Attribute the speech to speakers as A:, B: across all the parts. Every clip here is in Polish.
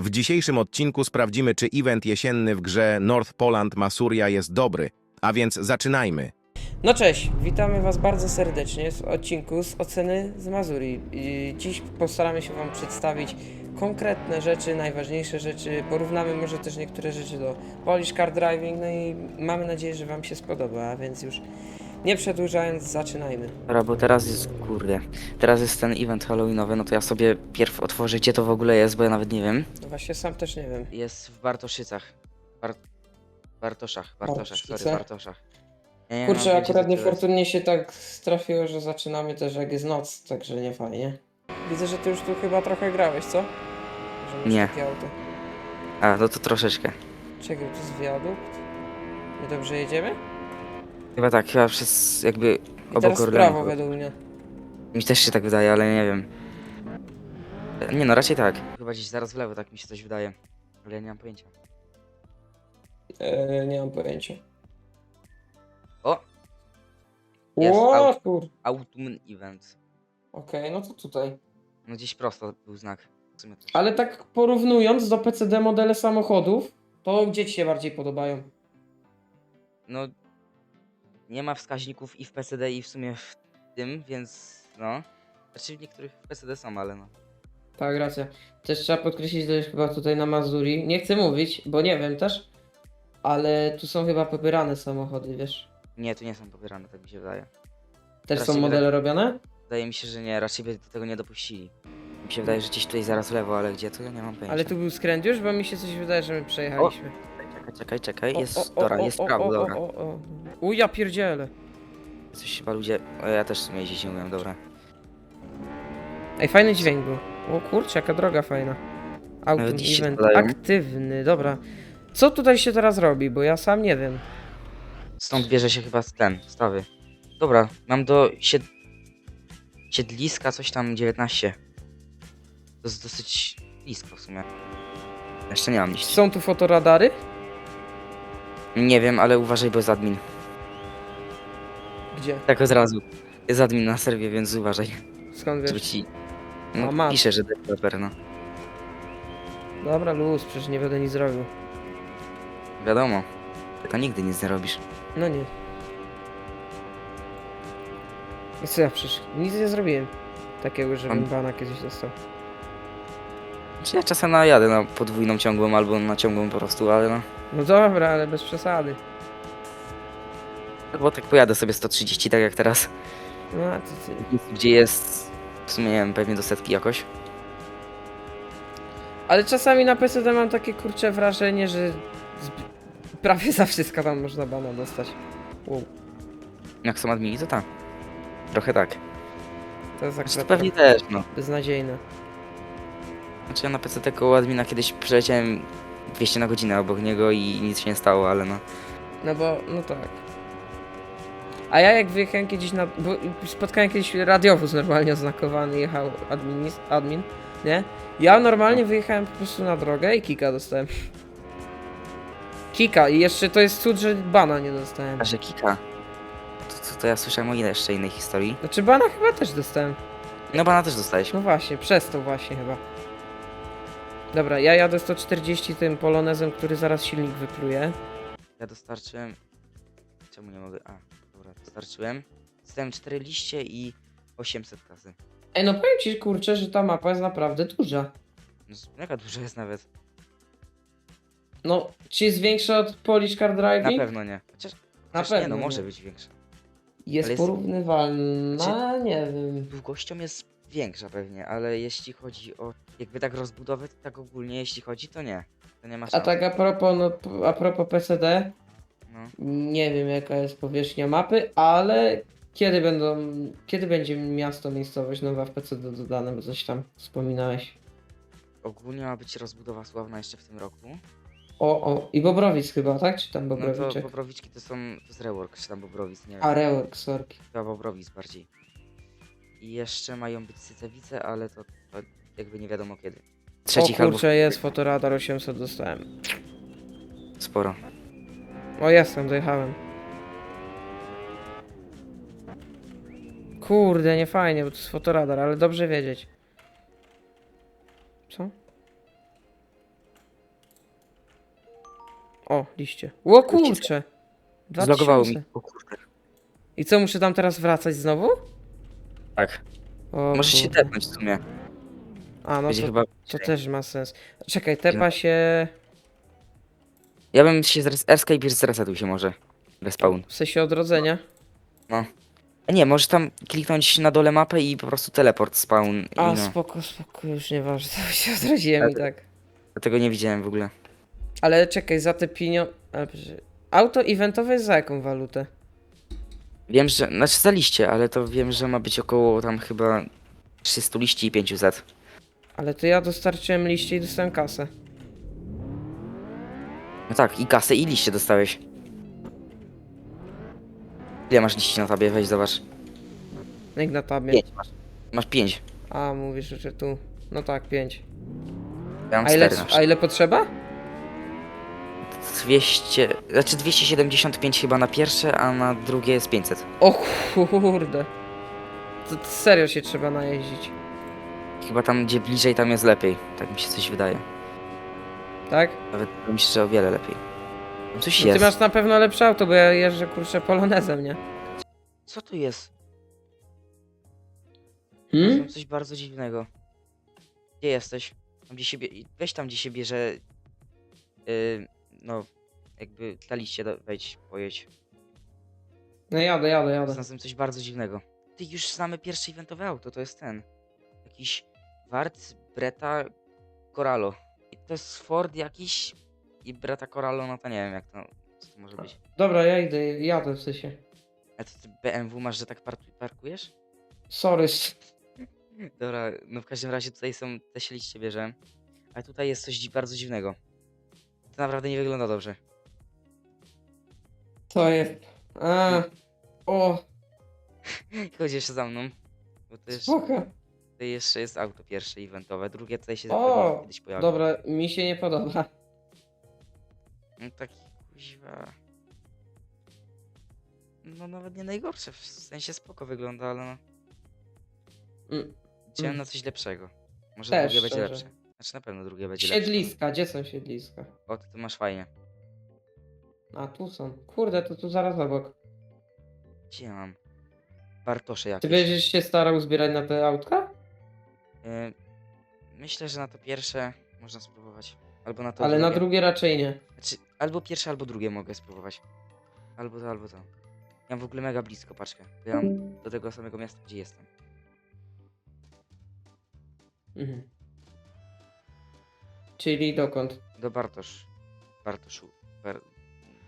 A: W dzisiejszym odcinku sprawdzimy, czy event jesienny w grze North Poland Masuria jest dobry. A więc zaczynajmy.
B: No cześć, witamy Was bardzo serdecznie w odcinku z oceny z Mazurii. Dziś postaramy się Wam przedstawić konkretne rzeczy, najważniejsze rzeczy, porównamy może też niektóre rzeczy do Polish Car Driving, no i mamy nadzieję, że Wam się spodoba, a więc już nie przedłużając, zaczynajmy.
C: Dobra, bo teraz jest, kurde, teraz jest ten event halloweenowy, no to ja sobie pierw otworzę, gdzie to w ogóle jest, bo ja nawet nie wiem.
B: No właśnie sam też nie wiem.
C: Jest w Bartoszycach. Bar... Bartoszach, Bartoszach, sorry,
B: Bartoszyce?
C: Bartoszach. Ja nie
B: Kurczę,
C: pojęcia,
B: akurat
C: to
B: niefortunnie się tak trafiło, że zaczynamy też jak jest noc, także nie fajnie. Widzę, że Ty już tu chyba trochę grałeś, co? Że masz
C: Nie.
B: takie auto.
C: A, no to troszeczkę.
B: Czekaj, to jest wiadukt? My dobrze jedziemy?
C: Chyba tak, chyba przez jakby
B: I
C: obok
B: teraz w
C: Orlenu.
B: prawo według mnie.
C: Mi też się tak wydaje, ale nie wiem. Nie no, raczej tak. Chyba gdzieś zaraz w lewo, tak mi się coś wydaje. Ale ja nie mam pojęcia.
B: Eee, nie mam pojęcia.
C: O! Jest
B: O,
C: aut-
B: kur...
C: Autumn Event.
B: Okej, no to tutaj.
C: No gdzieś prosto był znak. W sumie też.
B: Ale tak porównując do PCD modele samochodów, to gdzie ci się bardziej podobają?
C: No, nie ma wskaźników i w PCD i w sumie w tym, więc no. Znaczy w niektórych w PCD są, ale no.
B: Tak, racja. Też trzeba podkreślić, że chyba tutaj na Mazurii, nie chcę mówić, bo nie wiem też, ale tu są chyba popierane samochody, wiesz?
C: Nie, tu nie są pobierane, tak mi się wydaje.
B: Też
C: Raczej
B: są modele robione?
C: Wydaje mi się, że nie, raczej by do tego nie dopuścili. Mi się wydaje, że gdzieś tutaj zaraz w lewo, ale gdzie to ja nie mam pojęcia.
B: Ale tu był skręt już, bo mi się coś wydaje, że my przejechaliśmy.
C: Czekaj, czekaj, czekaj, jest,
B: o, o,
C: dobra,
B: o,
C: jest
B: o,
C: prawo,
B: o,
C: dobra.
B: O, o, o. U, ja pierdzielę.
C: Coś chyba ludzie, o, ja też w sumie jeździć nie umiem, dobra.
B: Ej, fajny dźwięk był. O kurczę, jaka droga fajna. Autumn
C: Nawet
B: event aktywny, dobra. Co tutaj się teraz robi, bo ja sam nie wiem.
C: Stąd bierze się chyba ten, stawy. Dobra, mam do sied... siedliska coś tam 19. To jest dosyć blisko w sumie. Jeszcze nie mam liści.
B: Są tu fotoradary?
C: Nie wiem, ale uważaj, bo jest admin.
B: Gdzie?
C: Tak od razu. Jest admin na serwie, więc uważaj.
B: Skąd
C: Żeby
B: wiesz?
C: ci...
B: A,
C: No,
B: masz.
C: pisze, że deweloper, no.
B: Dobra, luz, przecież nie będę nic zrobił.
C: Wiadomo. To nigdy nic nie robisz.
B: No nie. I co ja przecież nic nie zrobiłem. Takiego, żebym
C: Mam-
B: bana kiedyś dostał.
C: Czy ja czasem najadę na podwójną ciągłą albo na ciągłą po prostu, ale no.
B: No dobra, ale bez przesady.
C: Bo tak pojadę sobie 130, tak jak teraz.
B: No, a ty, ty.
C: Gdzie jest... W sumie nie wiem, pewnie do setki jakoś.
B: Ale czasami na PC mam takie kurcze wrażenie, że prawie za wszystko tam można bana dostać. Wow,
C: Jak są admini, to tak. Trochę tak.
B: to jest
C: Znaczy, to
B: akurat
C: pewnie też, no.
B: beznadziejne.
C: Znaczy ja na PC koło admina kiedyś przeleciałem 200 na godzinę obok niego i nic się nie stało, ale no.
B: No bo, no tak. A ja jak wyjechałem kiedyś na... bo spotkałem kiedyś radiowóz normalnie oznakowany, jechał admin, admin, nie? Ja normalnie wyjechałem po prostu na drogę i kika dostałem. Kika i jeszcze to jest cud, że bana nie dostałem.
C: A że kika. To, to, to ja słyszałem o ile jeszcze innej historii.
B: Znaczy bana chyba też dostałem.
C: No bana też dostałeś.
B: No właśnie, przez to właśnie chyba. Dobra, ja jadę 140 tym polonezem, który zaraz silnik wypluje.
C: Ja dostarczyłem... Czemu nie mogę? A, dobra, dostarczyłem. Dostałem 4 liście i 800 kasy.
B: Ej, no powiem ci kurczę, że ta mapa jest naprawdę duża.
C: No, jaka duża jest nawet?
B: No, czy jest większa od Polish Car
C: Na
B: Driving?
C: pewno nie. Chociaż,
B: Na
C: chociaż nie,
B: pewno
C: no
B: nie.
C: może być większa.
B: Jest,
C: ale jest-
B: porównywalna, nie wiem.
C: Długością jest większa pewnie, ale jeśli chodzi o jakby tak rozbudowę, to tak ogólnie jeśli chodzi, to nie. To nie ma
B: A
C: szans.
B: tak a propos, no, p- a propos PCD,
C: No.
B: nie wiem jaka jest powierzchnia mapy, ale kiedy będą, kiedy będzie miasto, miejscowość nowa w PCD dodane, bo coś tam wspominałeś.
C: Ogólnie ma być rozbudowa sławna jeszcze w tym roku.
B: O, o, i Bobrowic chyba, tak? Czy tam
C: No to
B: Bobrowiczek?
C: Bobrowiczki to są, to jest rework, czy tam Bobrowic, nie wiem.
B: A, rework, sorki.
C: Chyba Bobrowic bardziej. I jeszcze mają być Sycewice, ale to, to jakby nie wiadomo kiedy. Trzecich
B: o
C: albo
B: kurczę, jest fotoradar 800 dostałem.
C: sporo.
B: O, jestem, dojechałem. Kurde, nie fajnie, bo to jest fotoradar, ale dobrze wiedzieć. Co? O, liście. O kurcze!
C: Zlogowało mi.
B: 2000.
C: O kurde.
B: I co, muszę tam teraz wracać znowu?
C: Tak.
B: O,
C: Możesz się
B: kurde.
C: tepnąć w sumie.
B: A, no
C: Będzie
B: to,
C: chyba...
B: to też ma sens. Czekaj, tepa się...
C: Ja bym się zres... Escape zresetuj się może. Respawn.
B: W sensie odrodzenia.
C: A nie, możesz tam kliknąć na dole mapę i po prostu teleport spawn. I
B: A,
C: no.
B: spoko, spoko, już nieważne, to się odrodziłem i tak.
C: Ja tego nie widziałem w ogóle.
B: Ale czekaj, za te pieniądze... Auto eventowe jest za jaką walutę?
C: Wiem, że... Znaczy za liście, ale to wiem, że ma być około tam chyba 300 liści i 500.
B: Ale to ja dostarczyłem liście i dostałem kasę.
C: No tak, i kasę i liście dostałeś. Ile masz liści na tabie? Weź zobacz.
B: Jak na tabie.
C: 5 masz. Masz 5.
B: A, mówisz, że tu... No tak, pięć.
C: Ja mam
B: A ile,
C: 4
B: a ile potrzeba?
C: 200... Znaczy 275 chyba na pierwsze, a na drugie jest 500.
B: O kurde. To, to serio się trzeba najeździć.
C: Chyba tam gdzie bliżej tam jest lepiej. Tak mi się coś wydaje.
B: Tak?
C: Nawet myślę, że o wiele lepiej. Tam coś
B: No ty
C: jest.
B: masz na pewno lepsze auto, bo ja jeżdżę kurczę polonezem, nie?
C: Co tu jest?
B: Hmm?
C: Znalazłem coś bardzo dziwnego. Gdzie jesteś? Tam gdzie się bie... Weź tam gdzie się bierze... Yy, no, jakby na liście do... wejdź, pojedź.
B: No jadę, jadę, jadę.
C: Znalazłem coś bardzo dziwnego. Ty już znamy pierwsze eventowe auto, to jest ten. Jakiś Wart Breta Corallo. I to jest Ford jakiś i Breta Corallo, no to nie wiem jak to, co to może być.
B: Dobra, ja idę, jadę w sensie.
C: A to ty BMW masz, że tak par parkujesz?
B: Sorry.
C: Dobra, no w każdym razie tutaj są te się liście bierze. A tutaj jest coś dzi- bardzo dziwnego. To naprawdę nie wygląda dobrze.
B: To jest... A, o,
C: Chodź jeszcze za mną. Bo to jeszcze,
B: spoko.
C: tutaj jeszcze jest auto pierwsze eventowe, drugie tutaj się
B: O,
C: pewnie kiedyś pojawi.
B: Dobra, mi się nie podoba.
C: No taki kuźwa. No nawet nie najgorsze, w sensie spoko wygląda, ale no.
B: Mm.
C: Liczyłem
B: Mm.
C: na coś lepszego. Może
B: Też,
C: drugie będzie
B: szczerze.
C: lepsze. Znaczy na pewno drugie będzie lepsze.
B: Siedliska, gdzie są siedliska?
C: O, to, to masz fajnie.
B: A, tu są. Kurde, to tu zaraz obok.
C: Gdzie ja mam? Bartosze
B: Ty
C: jakieś.
B: będziesz się starał zbierać na te autka?
C: Y, myślę, że na to pierwsze można spróbować. Albo na to
B: Ale na
C: drugie.
B: drugie raczej nie.
C: Znaczy, albo pierwsze, albo drugie mogę spróbować. Albo to, albo to. Ja mam w ogóle mega blisko paczkę. Ja mam do tego samego miasta, gdzie jestem.
B: Mhm. Czyli dokąd?
C: Do Bartosz. Bartoszu. Bar...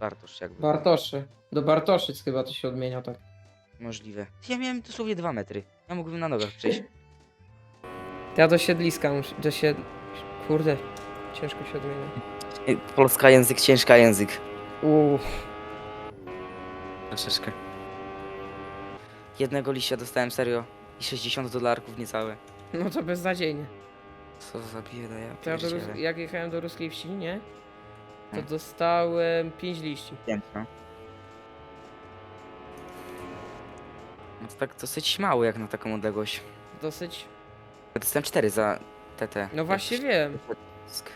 C: Bartosz jakby.
B: Bartoszy. Do Bartoszyc chyba to się odmienia tak.
C: Możliwe. Ja miałem dosłownie dwa metry. Ja mógłbym na nogach przejść.
B: Ja do siedliska muszę. Do sied... Kurde. Ciężko się odmienia.
C: Polska język, ciężka język.
B: Uuu.
C: Troszeczkę. Jednego liścia dostałem serio. I 60 dolarków niecałe.
B: No to beznadziejnie.
C: Co za bieda, ja
B: To ja do, Rus- jak jechałem do ruskiej wsi, nie? To
C: Hmm.
B: dostałem 5 liści.
C: Piękno. No to tak dosyć mało jak na taką odległość.
B: Dosyć.
C: Ja Dostałem 4 za TT.
B: No właśnie wiem.
C: Sk.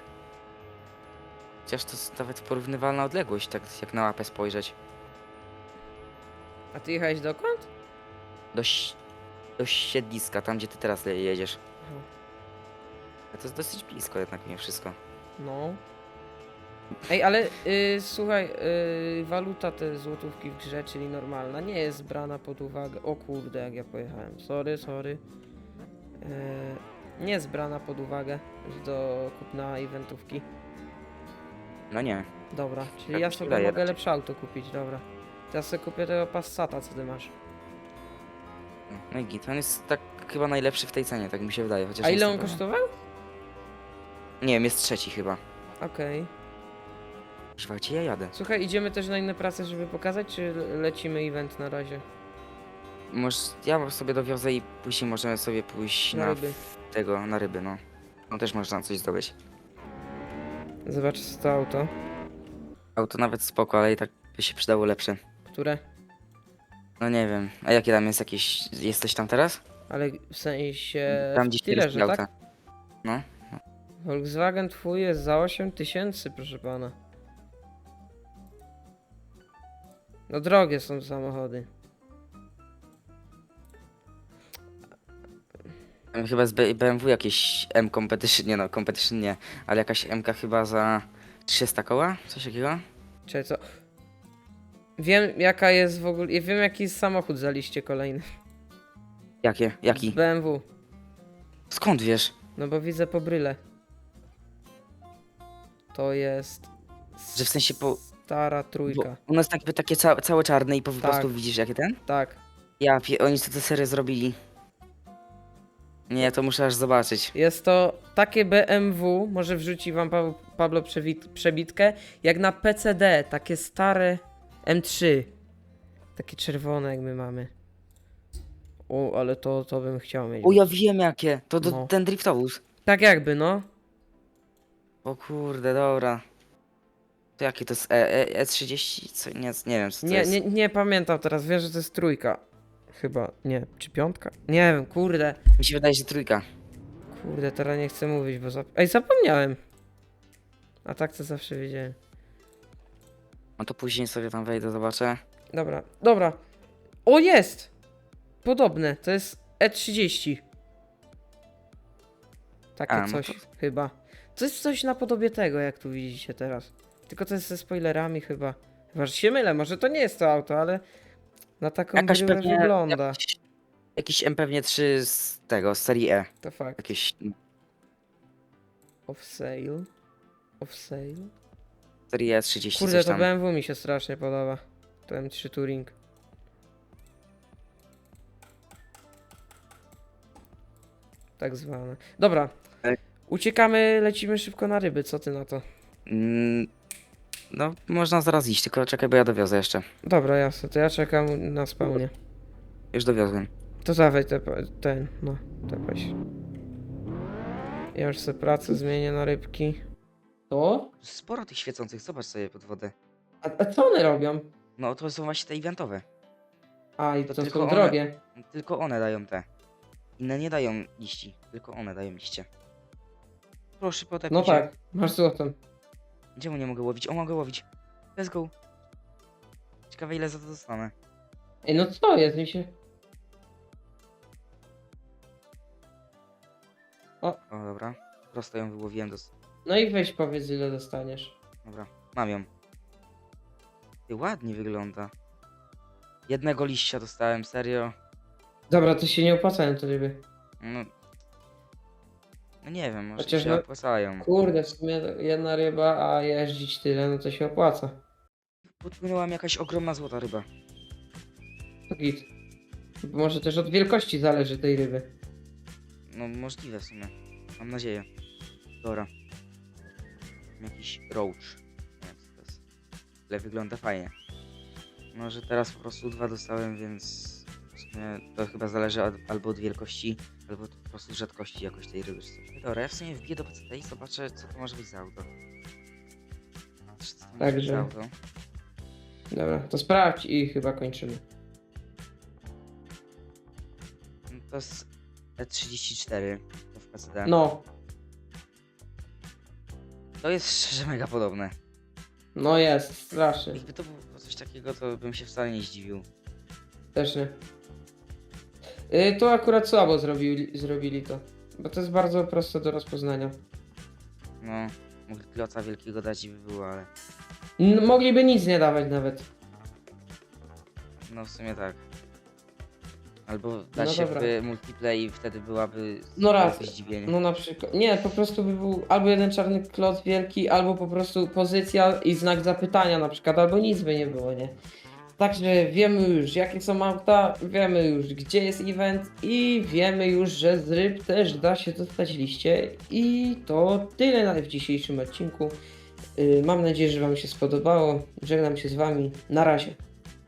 C: Chociaż to jest nawet porównywalna odległość, tak jak na mapę spojrzeć.
B: A ty jechałeś dokąd?
C: Do, ś- do siedliska, tam gdzie ty teraz le- jedziesz.
B: Aha.
C: To jest dosyć blisko jednak mimo wszystko.
B: No. Ej, ale y, słuchaj, y, waluta te złotówki w grze, czyli normalna, nie jest brana pod uwagę. O kurde, jak ja pojechałem. Sorry, sorry. Y, nie jest brana pod uwagę do kupna eventówki.
C: No nie.
B: Dobra, czyli ja sobie mogę
C: raczej.
B: lepsze auto kupić, dobra. Teraz sobie kupię tego Passata, co ty masz.
C: No i git. On jest tak chyba najlepszy w tej cenie, tak mi się wydaje. Chociaż
B: A
C: nie
B: ile on
C: pewien.
B: kosztował?
C: Nie wiem, jest trzeci chyba.
B: Okej.
C: Gdzie ja jadę?
B: Słuchaj, idziemy też na inne prace, żeby pokazać, czy le- lecimy event na razie?
C: Może ja sobie dowiozę i później możemy sobie pójść
B: Na
C: na,
B: ryby.
C: tego, na ryby, no. No też można coś zdobyć.
B: Zobacz co to auto.
C: Auto nawet spoko, ale i tak by się przydało lepsze.
B: Które?
C: No nie wiem. A jakie tam jest jakieś... Jesteś tam teraz?
B: Ale w sensie
C: Tam
B: w
C: gdzieś
B: dealerze,
C: auta.
B: tak?
C: No.
B: Volkswagen twój jest za 8 tysięcy, proszę pana. No drogie są samochody.
C: Tam Chyba z B- BMW jakieś M Competition, nie no, Competition nie, ale jakaś MK chyba za 300 koła? Coś takiego?
B: Czy co? Wiem jaka jest w ogóle. Wiem jaki jest samochód za liście kolejny.
C: Jakie? Jaki?
B: BMW.
C: Skąd wiesz?
B: No bo widzę po bryle. To jest.
C: Że w sensie po...
B: Stara
C: Bo
B: trójka.
C: u nas tak, takie ca całe czarne i po
B: Tak.
C: prostu widzisz jakie ten?
B: Tak.
C: Ja, oni co tę serię zrobili. Nie, to muszę aż zobaczyć.
B: Jest to takie BMW, może wrzuci wam Pa- Pablo przebitkę, jak na PCD, takie stare M3. Takie czerwone jak my mamy. O, ale to, to bym chciał mieć.
C: O, ja wiem jakie. To do,
B: No.
C: ten driftowóz.
B: Tak jakby, no.
C: O kurde, dobra. To jakie to jest? E, e, E30? Co? Nie, nie wiem co to
B: Nie,
C: jest.
B: nie, nie pamiętam teraz, wiem, że to jest trójka. Chyba, nie, czy piątka? Nie wiem, kurde.
C: Mi się wydaje, że trójka.
B: Kurde, teraz nie chcę mówić, bo zap... Ej, zapomniałem. A tak to zawsze wiedziałem.
C: No to później sobie tam wejdę, zobaczę.
B: Dobra, dobra. O, jest! Podobne, to jest E30. Takie
C: A, no
B: coś
C: to-
B: chyba. To jest coś na podobie tego, jak tu widzicie teraz. Tylko to jest ze spoilerami chyba. Chyba, że się mylę, może to nie jest to auto, ale na taką
C: Jakaś
B: bryłę
C: pewnie...
B: wygląda.
C: Jakiś, jakiś M pewnie 3 z tego, z serii E.
B: To fakt.
C: Jakieś
B: Off sale. Off sale.
C: serii E 30
B: Kurde,
C: coś
B: to
C: tam.
B: BMW mi się strasznie podoba. To M3 Touring. Tak zwane. Dobra. Uciekamy, lecimy szybko na ryby. Co ty na to?
C: Mm, no, można zaraz iść, tylko czekaj, bo ja dowiozę jeszcze.
B: Dobra, jasne. To ja czekam na spawnie.
C: Już dowiozłem.
B: To dawaj te, ten, no, tepaj się. Ja już sobie pracę zmienię na rybki. To?
C: Sporo tych świecących, zobacz sobie pod wodę.
B: A, a co one robią?
C: No, to są właśnie te eventowe.
B: A, i
C: To
B: to,
C: tylko
B: są
C: one-
B: drogie.
C: Tylko one dają te. Inne nie dają liści, tylko one dają liście. Proszę, potepnij
B: No
C: się.
B: tak, masz złotą.
C: Gdzie mu nie mogę łowić? O, mogę łowić. Let's go. Ciekawe ile za to dostanę.
B: Ej, no co jest mi się...
C: O, dobra. Prosto ją wyłowiłem do...
B: No i weź powiedz ile dostaniesz.
C: Dobra, mam ją. Ty, ładnie wygląda. Jednego liścia dostałem, serio.
B: Dobra, to się nie opłacają te ryby.
C: No... No nie wiem, może
B: Chociaż
C: się
B: no-
C: opłacają.
B: Kurde, w sumie jedna ryba, a jeździć tyle, no to się opłaca.
C: Podpłynęła mi jakaś ogromna złota ryba.
B: To git. Może też od wielkości zależy tej ryby.
C: No możliwe w sumie. Mam nadzieję. Dobra. Jakiś roach. Nie wiem co to jest. Ale wygląda fajnie. Może teraz po prostu dwa dostałem, więc w sumie to chyba zależy od, albo od wielkości, albo po prostu rzadkości jakoś tej ryby czy coś. Dobra, ja w sumie wbiję do PCT i zobaczę co to może być za auto. Patrz, co to może być za
B: Także.
C: auto.
B: Dobra, to sprawdź i chyba kończymy.
C: No To jest E34 to w PCT.
B: No,
C: To jest szczerze mega podobne.
B: no jest, strasznie.
C: Jakby to było coś takiego, to bym się wcale nie zdziwił.
B: Też nie. Y, to akurat słabo zrobili, zrobili to. Bo to jest bardzo proste do rozpoznania.
C: No, mogli kloca wielkiego dać i by było, ale
B: N mogliby nic nie dawać nawet.
C: no w sumie tak. Albo dać
B: No dobra.
C: jakby multiplay i wtedy byłaby
B: No raz.
C: zdziwienie.
B: No na przykład. Nie, po prostu by był albo jeden czarny kloc wielki, albo po prostu pozycja i znak zapytania na przykład, albo nic by nie było, nie? Także wiemy już jakie są auta, wiemy już gdzie jest event i wiemy już, że z ryb też da się dostać liście i to tyle w dzisiejszym odcinku. Yy, Mam nadzieję, że Wam się spodobało. Żegnam się z Wami. Na razie.